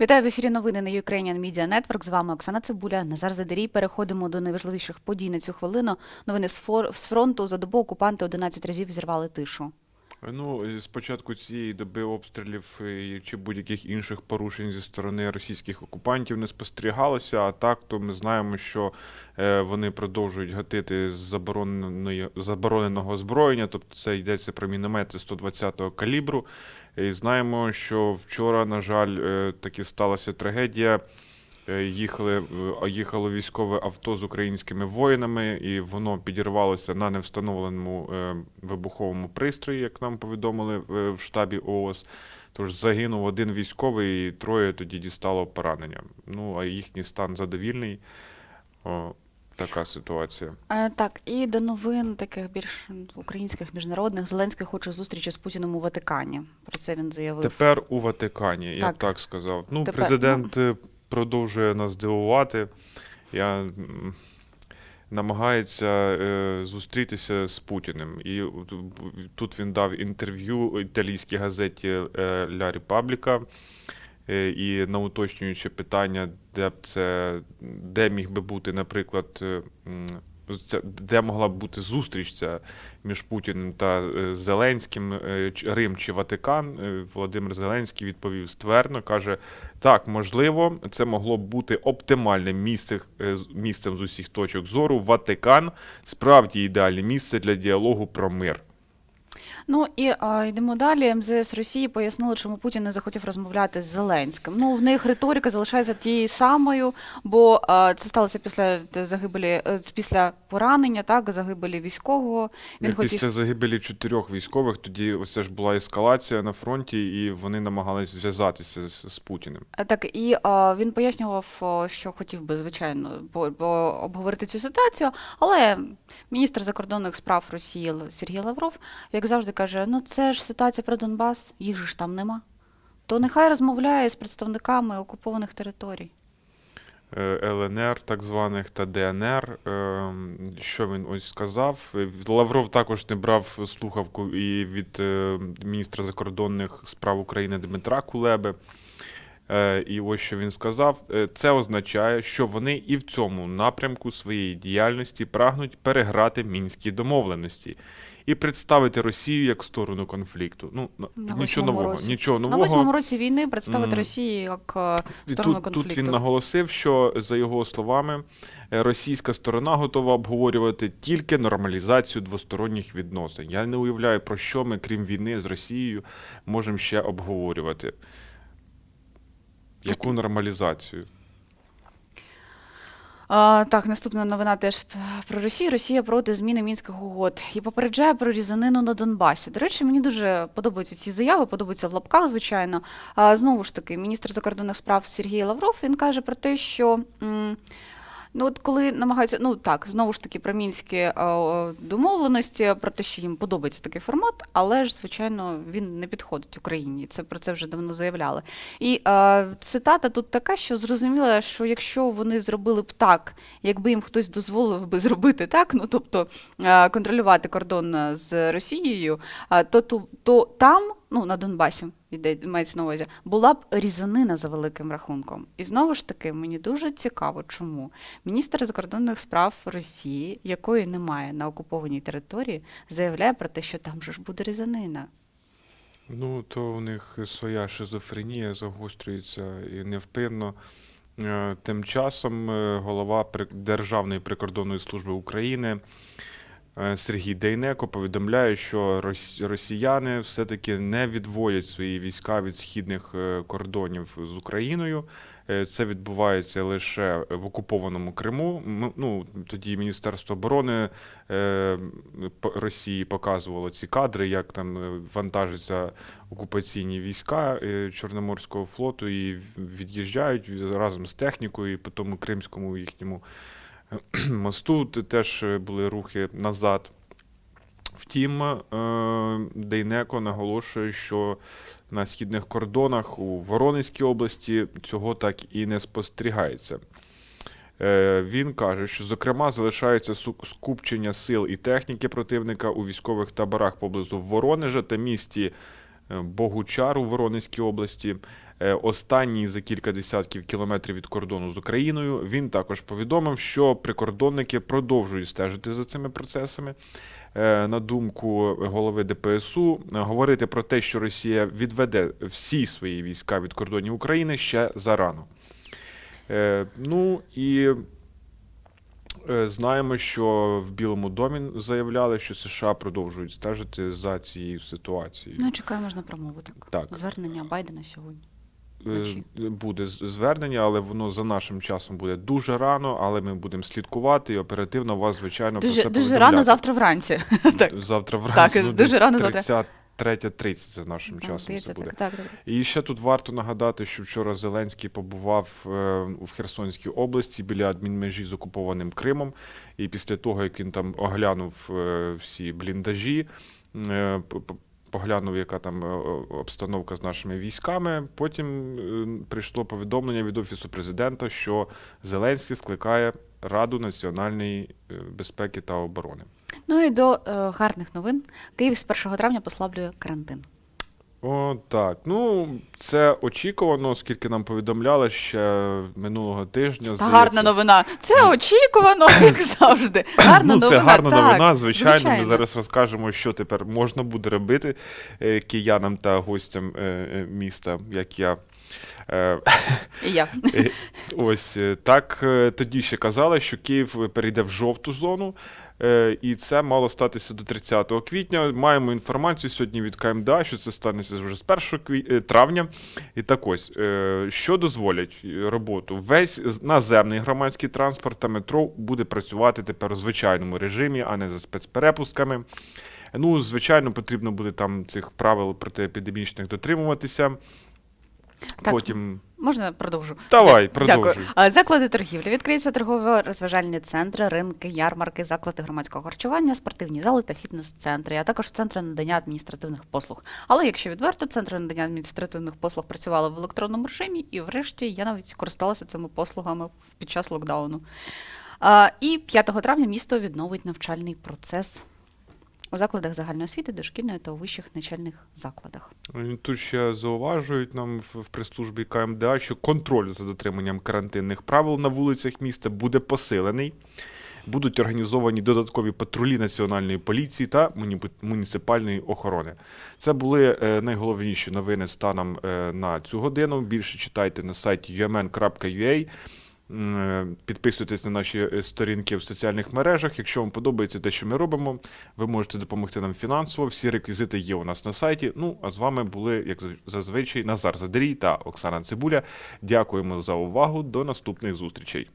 Вітаю в ефірі новини на Ukrainian Media Network. З вами Оксана Цибуля. Назар Задарій. Переходимо до найважливіших подій на цю хвилину. Новини з, фор... з фронту за добу окупанти 11 разів зірвали тишу. Ну, з початку цієї доби обстрілів е, чи будь-яких інших порушень зі сторони російських окупантів не спостерігалося. А так, то ми знаємо, що е, вони продовжують гатити з забороненої забороненого озброєння, тобто це йдеться про міномети 120-го калібру. І знаємо, що вчора, на жаль, е, таки сталася трагедія. Е, Їхали, е, їхало військове авто з українськими воїнами, і воно підірвалося на невстановленому вибуховому пристрої, як нам повідомили в штабі ООС. Тож загинув один військовий, і троє тоді дістало поранення. Ну, а їхній стан задовільний. Така ситуація. Е, так, і до новин таких більш українських міжнародних. Зеленський хоче зустрічі з Путіним у Ватикані. Про це він заявив. Тепер у Ватикані, я Так. б так сказав. Ну, Тепер, президент е, продовжує нас дивувати. Я намагається е, зустрітися з Путіним. І тут він дав інтерв'ю італійській газеті е, Ля Репабліка. Е, І на уточнююче питання, де б це, де міг би бути, наприклад, е, де могла б бути зустріч ця між Путіним та е, Зеленським, Рим чи Ватикан, Володимир Зеленський відповів ствердно, каже: так, можливо, це могло б бути оптимальним місце, місцем з усіх точок зору. Ватикан справді ідеальне місце для діалогу про мир. Ну і а, йдемо далі. МЗС Росії пояснили, чому Путін не захотів розмовляти з Зеленським. Ну, в них риторика залишається тією самою, бо а, це сталося після загибелі, е, після поранення, так, загибелі військового. Він Е, хотів Після загибелі чотирьох військових тоді ось ж була ескалація на фронті, і вони намагались зв'язатися з, з Путіним. Е, Так, і а, він пояснював, що хотів би, звичайно, бо, бо обговорити цю ситуацію, але міністр закордонних справ Росії Сергій Лавров, як завжди, каже: ну це ж ситуація про Донбас, їх же ж там нема. То нехай розмовляє з представниками окупованих територій. е, ЛНР, так званих, та ДНР. Е, Що він ось сказав? Лавров також не брав слухавку і від е, міністра закордонних справ України Дмитра Кулеби. Е, І ось що він сказав: Е, це означає, що вони і в цьому напрямку своєї діяльності прагнуть переграти мінські домовленості і представити Росію як сторону конфлікту. Ну на- нічого нового, році. нічого На восьмому році війни представити Мгм. Росію як е, сторону тут, конфлікту. тут він наголосив, що за його словами, російська сторона готова обговорювати тільки нормалізацію двосторонніх відносин. Я не уявляю, про що ми, крім війни з Росією, можемо ще обговорювати. Яку нормалізацію? А, так, наступна новина теж про Росію. Росія проти зміни мінських угод і попереджає про різанину на Донбасі. До речі, мені дуже подобаються ці заяви, подобаються в лапках, звичайно. А, знову ж таки, міністр закордонних справ Сергій Лавров він каже про те, що. м, Ну, от коли намагаються, ну так, знову ж таки, про мінські е, домовленості, про те, що їм подобається такий формат, але ж, звичайно, він не підходить Україні. Це про це вже давно заявляли. І е, цитата тут така, що зрозуміла, що якщо вони зробили б так, якби їм хтось дозволив би зробити так, ну тобто е, контролювати кордон з Росією, е, то, то, то там, ну на Донбасі, йде мається на увазі, була б різанина за великим рахунком. І знову ж таки, мені дуже цікаво, чому міністр закордонних справ Росії, якої немає на окупованій території, заявляє про те, що там же ж буде різанина. Ну, то у них своя шизофренія загострюється і невпинно. Е, Тим часом е, голова Державної прикордонної служби України Сергій Дейнеко повідомляє, що рос- росіяни все-таки не відводять свої війська від східних е, кордонів з Україною. Е, Це відбувається лише в окупованому Криму. Ну, тоді Міністерство оборони е, Росії показувало ці кадри, як там е, вантажаться окупаційні війська е, Чорноморського флоту і від'їжджають разом з технікою, по тому кримському їхньому е, мосту теж е, були рухи назад. Втім, е, Дейнеко наголошує, що на східних кордонах у Воронезькій області цього так і не спостерігається. Е, Він каже, що зокрема залишається скупчення сил і техніки противника у військових таборах поблизу Воронежа та місті Богучар у Воронезькій області. Е, Останній за кілька десятків кілометрів від кордону з Україною. Він також повідомив, що прикордонники продовжують стежити за цими процесами. Е, На думку голови ДПСУ, е, говорити про те, що Росія відведе всі свої війська від кордонів України ще зарано. Е, Ну і е, знаємо, що в Білому домі заявляли, що США продовжують стежити за цією ситуацією. Ну, чекаємо ж на промову, так. Так. Звернення Байдена сьогодні. Е, вночі. Буде звернення, але воно за нашим часом буде дуже рано, але ми будемо слідкувати і оперативно вас, звичайно, про це дуже повідомляти. рано завтра вранці. так. Завтра вранці, ну, дуже рано завтра. 33.30 за нашим Так, часом здається, це буде. так, так. І ще тут варто нагадати, що вчора Зеленський побував е, в Херсонській області біля адмінмежі з окупованим Кримом. І після того, як він там оглянув е, всі бліндажі, е, поглянув, яка там обстановка з нашими військами. Потім прийшло повідомлення від Офісу президента, що Зеленський скликає Раду національної безпеки та оборони. Ну і до е, гарних новин. Київ з 1 травня послаблює карантин. О, так. Ну, це очікувано, оскільки нам повідомляли ще минулого тижня. Та гарна новина. Це очікувано, як завжди. Гарна ну, новина. це гарна так, новина. Звичайно, звичайно. ми зараз розкажемо, що тепер можна буде робити е, киянам та гостям е, е, міста, як я. І я. Ось так тоді ще казали, що Київ перейде в жовту зону, і це мало статися до 30 квітня. Маємо інформацію сьогодні від КМДА, що це станеться вже з 1 кві- е, травня. І так ось, е, що дозволять е, роботу? Весь наземний громадський транспорт та метро буде працювати тепер у звичайному режимі, а не за спецперепустками. Ну, звичайно, потрібно буде там цих правил протиепідемічних дотримуватися. Так. Потім Можна продовжу? Давай, продовжуй. Дякую. Заклади торгівлі. Відкриються торгово-розважальні центри, ринки, ярмарки, заклади громадського харчування, спортивні зали та фітнес-центри, а також центри надання адміністративних послуг. Але якщо відверто, центри надання адміністративних послуг працювали в електронному режимі, і врешті я навіть користалася цими послугами під час локдауну. І 5 травня місто відновить навчальний процес у закладах загальної освіти, дошкільної та у вищих навчальних закладах. Тут ще зауважують нам в, прес-службі КМДА, що контроль за дотриманням карантинних правил на вулицях міста буде посилений. Будуть організовані додаткові патрулі національної поліції та муні- муніципальної охорони. Це були е, найголовніші новини станом е, на цю годину. Більше читайте на сайті umn.ua. Е, Підписуйтесь на наші е, сторінки в соціальних мережах. Якщо вам подобається те, що ми робимо, ви можете допомогти нам фінансово. Всі реквізити є у нас на сайті. Ну а з вами були, як зазвичай, Назар Задрій та Оксана Цибуля. Дякуємо за увагу. До наступних зустрічей.